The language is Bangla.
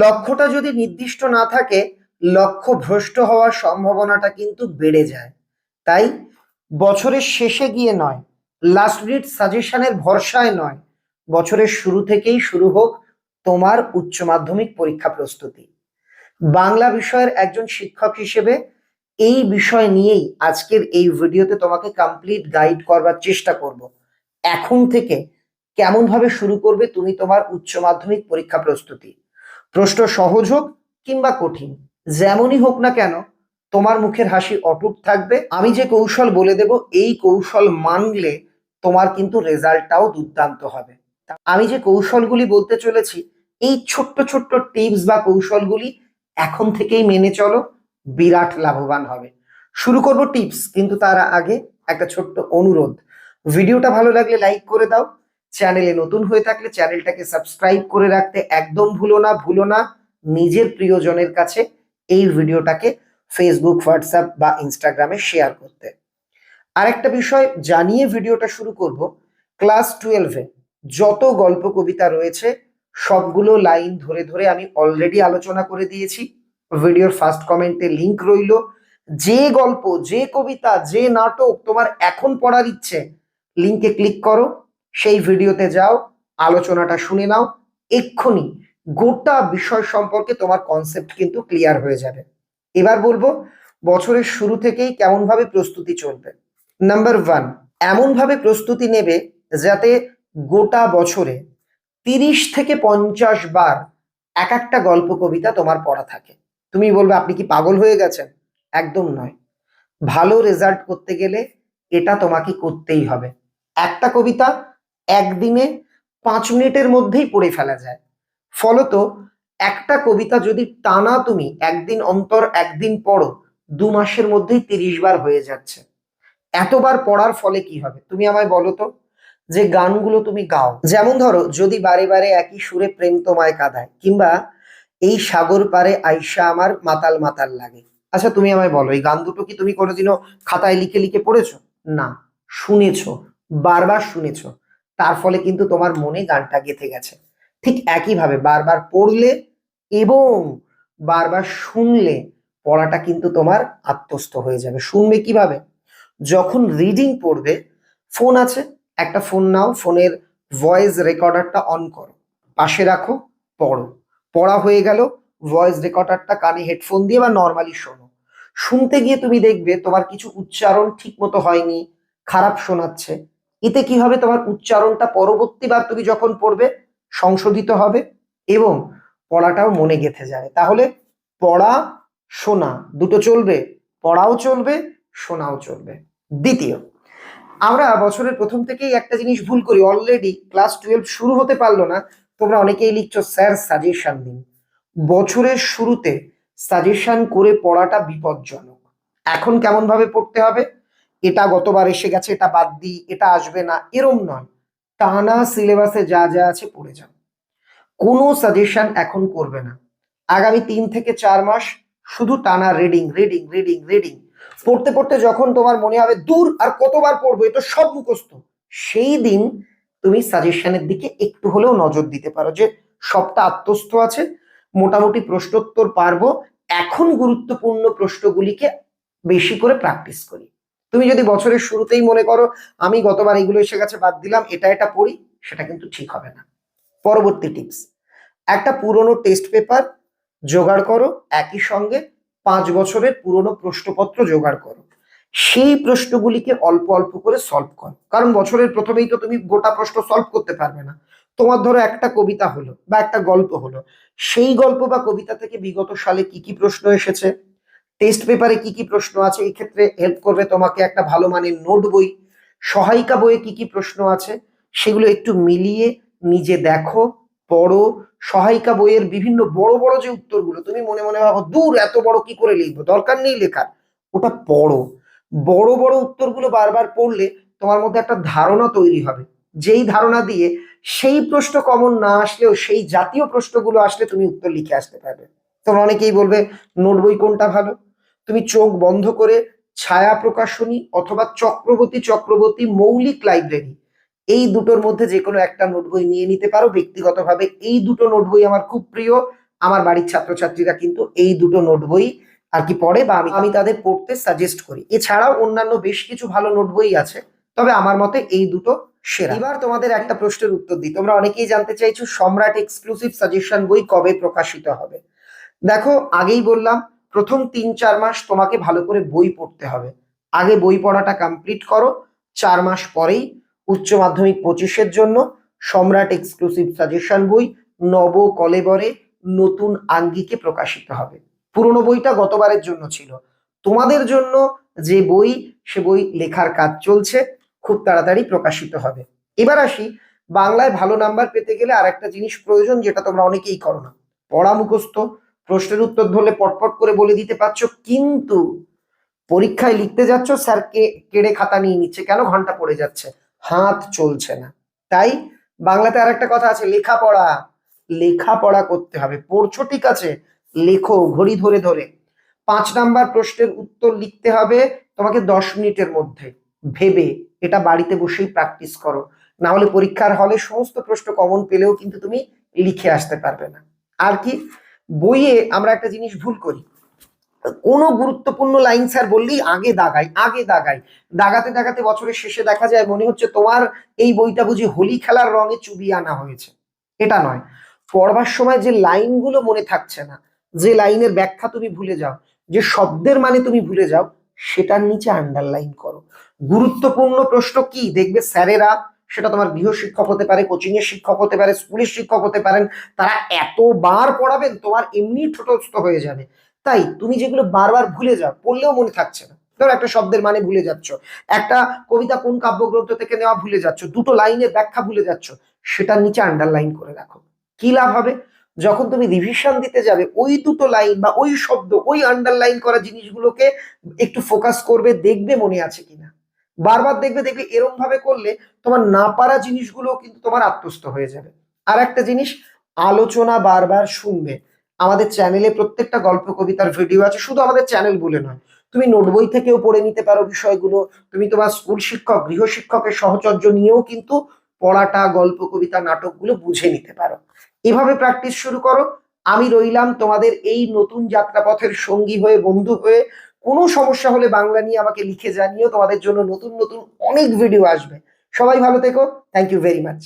লক্ষ্যটা যদি নির্দিষ্ট না থাকে, লক্ষ্য ভ্রষ্ট হওয়ার সম্ভাবনাটা কিন্তু বেড়ে যায়। তাই বছরের শেষে গিয়ে নয় লাস্ট মিনিট সাজেশনের ভরসায় নয়, বছরের শুরু থেকেই শুরু হোক তোমার উচ্চ মাধ্যমিক পরীক্ষা প্রস্তুতি। বাংলা বিষয়ের একজন শিক্ষক হিসেবে এই বিষয় নিয়েই আজকের এই ভিডিওতে তোমাকে কমপ্লিট গাইড করবার চেষ্টা করব। এখন থেকে কেমন ভাবে শুরু করবে তুমি তোমার উচ্চ মাধ্যমিক পরীক্ষা প্রস্তুতি? প্রশ্ন সহজ হোক কিংবা কঠিন, যেমনই হোক না কেন, তোমার মুখের হাসি অটুট থাকবে। আমি যে কৌশল বলে দেব, এই কৌশল মানলে তোমার কিন্তু রেজাল্টটাও দুর্দান্ত হবে। আমি যে কৌশলগুলি বলতে চলেছি, এই ছোট্ট ছোট্ট টিপস বা কৌশলগুলি এখন থেকেই মেনে চলো, বিরাট লাভবান হবে। শুরু করব টিপস, কিন্তু তার আগে একটা ছোট্ট অনুরোধ। ভিডিওটা ভালো লাগলে লাইক করে দাও চ্যানেলে নতুন হয়ে থাকলে চ্যানেলটাকে সাবস্ক্রাইব করে রাখতে একদম ভুলো না ভুলো না। নিজের প্রিয়জনের কাছে এই ভিডিওটাকে ফেসবুক হোয়াটসঅ্যাপ বা ইনস্টাগ্রামে শেয়ার করতে। আরেকটা বিষয়, জানিয়ে ভিডিওটা শুরু করব। ক্লাস টুয়েলভে যত গল্প, কবিতা রয়েছে, সবগুলো লাইন ধরে ধরে আমি অলরেডি আলোচনা করে দিয়েছি। ভিডিওর ফার্স্ট কমেন্টে লিংক রইল। যে গল্প, যে কবিতা, যে নাটক তোমার এখন পড়ার ইচ্ছে লিংকে ক্লিক করো। সেই ভিডিওতে যাও, আলোচনাটা শুনে নাও, এক্ষুনি গোটা বিষয় সম্পর্কে তোমার কনসেপ্ট কিন্তু ক্লিয়ার হয়ে যাবে। এবার বলব, বছরের শুরু থেকেই কেমনভাবে প্রস্তুতি চলবে? নাম্বার ওয়ান এমনভাবে প্রস্তুতি নেবে যাতে গোটা বছরে তিরিশ থেকে পঞ্চাশ বার এক একটা গল্প, কবিতা তোমার পড়া থাকে। তুমি বলবে, আপনি কি পাগল হয়ে গেছেন? একদম নয়। ভালো রেজাল্ট করতে গেলে এটা তোমাকে করতেই হবে। একটা কবিতা একদিনে পাঁচ মিনিটের মধ্যেই পড়ে ফেলা যায়। ফলত একটা কবিতা যদি টানা তুমি একদিন অন্তর, একদিন পড়ো দু মাসের মধ্যেই তিরিশ বার হয়ে যাচ্ছে। এতবার পড়ার ফলে কি হবে? তুমি আমায় বলো তো, যে গানগুলো তুমি গাও। যেমন ধরো, যদি বারে বারে একই সুরে প্রেম তোমায় কাঁদায়, কিংবা এই সাগর পারে আইসা আমার মাতাল মাতাল লাগে। আচ্ছা তুমি আমায় বলো, এই গান দুটো কি তুমি কোনোদিনও খাতায় লিখে লিখে পড়েছো? না, শুনেছো, বারবার শুনেছো। তার ফলে কিন্তু তোমার মনে গানটা গেঁথে গেছে। ঠিক একইভাবে বারবার পড়লে এবং বারবার শুনলে পড়াটা কিন্তু তোমার আত্মস্থ হয়ে যাবে। শুনবে কীভাবে? যখন রিডিং পড়বে ফোন আছে, একটা ফোন নাও ফোনের ভয়েস রেকর্ডারটা অন করো, পাশে রাখো, পড়ো। পড়া হয়ে গেল ভয়েস রেকর্ডারটা কানে হেডফোন দিয়ে বা নর্মালি শোনো। শুনতে গিয়ে তুমি দেখবে তোমার কিছু উচ্চারণ ঠিক মতো হয়নি, খারাপ শোনাচ্ছে এতে কি হবে? তোমার উচ্চারণটা পরবর্তীবার তুমি যখন পড়বে, সংশোধিত হবে এবং পড়াটাও মনে গেঁথে যাবে। তাহলে পড়া, শোনা, দুটো চলবে, পড়াও চলবে, শোনাও চলবে। দ্বিতীয়, আমরা বছরের প্রথম থেকেই একটা জিনিস ভুল করি। অলরেডি ক্লাস টুয়েলভ শুরু হতে পারল না। তোমরা অনেকেই লিখছো, স্যার সাজেশন দিন। বছরের শুরুতে সাজেশন করে পড়াটা বিপজ্জনক। এখন কেমন ভাবে পড়তে হবে? এটা গতবার এসে গেছে, এটা বাদ দিই, এটা আসবে না, এরম নয়। টানা সিলেবাসে যা যা আছে পড়ে যাও। কোনো সাজেশন এখন করবে না। আগামী তিন থেকে চার মাস শুধু টানা রিডিং রিডিং রিডিং রিডিং পড়তে পড়তে যখন তোমার মনে হবে, দূর, আর কতবার পড়ব? এ তো সব মুখস্থ। সেই দিন তুমি সাজেশনের দিকে একটু হলেও নজর দিতে পারো যে, সবটা আত্মস্থ আছে, মোটামুটি প্রশ্নোত্তর পারব। এখন গুরুত্বপূর্ণ প্রশ্নগুলিকে বেশি করে প্র্যাকটিস করি। তুমি যদি বছরের শুরুতেই মনে করো, আমি গতবার এগুলো এসে গেছে, বাদ দিলাম, এটা এটা পড়ি, সেটা কিন্তু ঠিক হবে না। পরবর্তী টিপস একটা পুরনো টেস্ট পেপার জোগাড় করো, একই সঙ্গে পাঁচ বছরের পুরনো প্রশ্নপত্র জোগাড় করো। সেই প্রশ্নগুলিকে অল্প অল্প করে সলভ করো। কারণ বছরের প্রথমেই তো তুমি গোটা প্রশ্ন সলভ করতে পারবে না। তোমার ধরো একটা কবিতা হলো বা একটা গল্প হলো। সেই গল্প বা কবিতা থেকে বিগত সালে কি কি প্রশ্ন এসেছে? টেস্ট পেপারে কি কি প্রশ্ন আছে, এই ক্ষেত্রে হেল্প করবে তোমাকে একটা ভালো মানের নোট বই, সহায়িকা বইয়ে কি কি প্রশ্ন আছে, সেগুলো একটু মিলিয়ে নিজে দেখো, পড়ো, সহায়িকা বইয়ের বিভিন্ন বড় বড় যে উত্তরগুলো, তুমি মনে মনে ভাবো, দূর, এত বড় কি করে লিখব? দরকার নেই লেখার, ওটা পড়ো। বড় বড় উত্তরগুলো বারবার পড়লে তোমার মধ্যে একটা ধারণা তৈরি হবে। যেই ধারণা দিয়ে সেই প্রশ্ন কমন না আসলেও সেই জাতীয় প্রশ্নগুলো আসলে তুমি উত্তর লিখে আসতে পারবে। তোমরা অনেকেই বলবে, নোট বই কোনটা ভালো? তুমি চোখ বন্ধ করে ছায়া প্রকাশনী অথবা চক্রবর্তী চক্রবর্তী মৌলিক লাইব্রেরি এই দুটোর মধ্যে যে কোনো একটা নোট বই নিয়ে নিতে পারো। ব্যক্তিগতভাবে এই দুটো নোট বই আমার খুব প্রিয়। আমার বাড়ির ছাত্রছাত্রীরা কিন্তু এই দুটো নোট বই আর কি পড়ে বা আমি আমি তাদের পড়তে সাজেস্ট করি। এছাড়াও অন্যান্য বেশ কিছু ভালো নোট বই আছে, তবে আমার মতে এই দুটো সেরা। এবার তোমাদের একটা প্রশ্নের উত্তর দিই। তোমরা অনেকেই জানতে চাইছো, সম্রাট এক্সক্লুসিভ সাজেশন বই কবে প্রকাশিত হবে? দেখো, আগেই বললাম, প্রথম তিন, চার মাস তোমাকে ভালো করে বই পড়তে হবে। আগে বই পড়াটা কমপ্লিট করো, চার মাস পরেই উচ্চ মাধ্যমিক পঁচিশের জন্য সম্রাট এক্সক্লুসিভ সাজেশন বই নব কলেবরে নতুন আঙ্গিকে প্রকাশিত হবে। পুরনো বইটা গতবারের জন্য ছিল। তোমাদের জন্য যে বই, সে বই লেখার কাজ চলছে, খুব তাড়াতাড়ি প্রকাশিত হবে। এবার আসি, বাংলায় ভালো নাম্বার পেতে গেলে আর একটা জিনিস প্রয়োজন যেটা তোমরা অনেকেই করো না। পড়া মুখস্থ প্রশ্নের উত্তর ধরলে পটপট করে বলে দিতে পারছ, কিন্তু পরীক্ষায় লিখতে যাচ্ছ, স্যার কে, কেড়ে খাতা নিয়ে নিচ্ছে, কেন ঘণ্টা পড়ে যাচ্ছে? হাত চলছে না। তাই বাংলাতে আর একটা কথা আছে, লেখাপড়া লেখাপড়া করতে হবে। পড়ছো ঠিক আছে, লেখো ঘড়ি ধরে ধরে। পাঁচ নাম্বার প্রশ্নের উত্তর লিখতে হবে তোমাকে দশ মিনিটের মধ্যে। ভেবে এটা বাড়িতে বসেই প্র্যাকটিস করো। না হলে পরীক্ষার হলে সমস্ত প্রশ্ন কমন পেলেও কিন্তু তুমি লিখে আসতে পারবে না। আর কি? বইয়ে আমরা একটা জিনিস ভুল করি। কোনো গুরুত্বপূর্ণ লাইন স্যার বললেই আগে দাগাই আগে দাগাই। দাগাতে দাগাতে বছরের শেষে দেখা যায় মনে হচ্ছে তোমার এই বইটা বুঝি হোলি খেলার রঙে চুবিয়ে আনা হয়েছে। এটা নয়। পড়বার সময় যে লাইনগুলো মনে থাকছে না, যে লাইনের ব্যাখ্যা তুমি ভুলে যাও, যে শব্দের মানে তুমি ভুলে যাও, সেটার নিচে আন্ডারলাইন করো। গুরুত্বপূর্ণ প্রশ্ন কি? দেখবে স্যারেরা সেটা তোমার গৃহ শিক্ষক হতে পারে কোচিং এর শিক্ষক হতে পারে স্কুলের শিক্ষক হতে পারেন, তারা এতবার পড়াবেন তোমার এমনি ঠোঁটস্থ হয়ে যাবে। তাই তুমি যেগুলো বারবার ভুলে যাও, পড়লেও মনে থাকছে না। ধরো একটা শব্দের মানে ভুলে যাচ্ছ, একটা কবিতা কোন কাব্যগ্রন্থ থেকে নেওয়া ভুলে যাচ্ছ, দুটো লাইনের ব্যাখ্যা ভুলে যাচ্ছ, সেটার নিচে আন্ডারলাইন করে রাখো। কি লাভ হবে? যখন তুমি রিভিশন দিতে যাবে, ওই দুটো লাইন বা ওই শব্দ, ওই আন্ডারলাইন করা জিনিসগুলোকে একটু ফোকাস করবে, দেখবে মনে আছে কিনা। বারবার দেখবে দেখবে এরম ভাবে করলে তোমার না পারা জিনিসগুলো কিন্তু তোমার আত্মস্থ হয়ে যাবে। আর একটা জিনিস, আলোচনা বারবার শুনবে। আমাদের চ্যানেলে প্রত্যেকটা গল্প, কবিতার ভিডিও আছে, শুধু আমাদের চ্যানেল বলে নয়। তুমি নোট বই থেকেও পড়ে নিতে পারো বিষয়গুলো। তুমি তোমার স্কুল শিক্ষক, গৃহ শিক্ষকের সহচর্য নিয়েও কিন্তু পড়াটা, গল্প, কবিতা, নাটকগুলো বুঝে নিতে পারো। এভাবে প্র্যাকটিস শুরু করো। আমি রইলাম তোমাদের এই নতুন যাত্রাপথের সঙ্গী হয়ে, বন্ধু হয়ে। কোনো সমস্যা হলে বাংলা নিয়ে আমাকে লিখে জানিও। তোমাদের জন্য নতুন নতুন অনেক ভিডিও আসবে। সবাই ভালো থেকো। Thank you very much